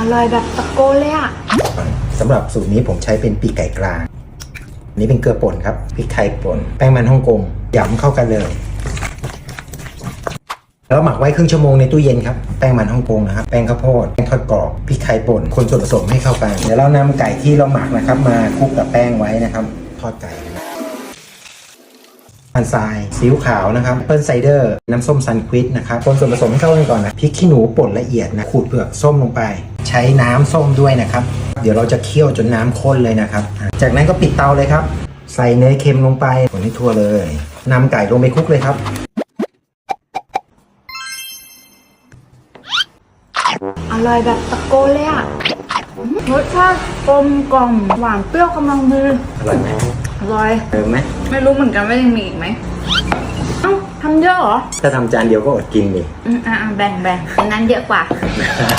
อร่อยแบบตะโกนเลยอะสำหรับสูตรนี้ผมใช้เป็นปีกไก่กลางอันนี้เป็นเกลือป่นครับพริกไทยป่นแป้งมันฮ่องกงหยำเข้ากันเลย แล้วหมักไว้ครึ่งชั่วโมงในตู้เย็นครับแป้งมันฮ่องกงนะครับแป้งข้าวโพดแป้งทอดกรอบพริกไทยป่นคนส่วนผสมให้เข้ากันเดี๋ยวเรานำไก่ที่เราหมักนะครับ มาคลุกกับแป้งไว้นะครับ ทอดไก่อันทรายซีอิ๊วขาวนะครับเปิ้ลไซเดอร์ น้ำส้มซันควิดนะครับคนส่วนผสมให้เข้ากันก่อนนะพริกขี้หนูป่นละเอียดนะขูดเปลือกส้มลงไป ใช้น้ำส้มด้วยนะครับ เดี๋ยวเราจะเคี่ยวจนน้ำข้นเลยนะครับอะจากนั้นก็ปิดเตาเลยครับ ใส่เนยเค็มลงไปคนให้ทั่วเลยนำไก่ลงไปคลุกเลยครับ อร่อยแบบตะโกนเลยอะอืมรสชาติกลมกล่อมหวานเปรี้ยวกำลังมืออร่อยไหมอร่อยเติมไหมไม่รู้เหมือนกันว่ายังมีอีกไหมเอ้าทำเยอะเหรอ ถ้าทำจานเดียวก็อดกินดิอืมอะอะแบ่งแบ่งอันนั้นเยอะกว่า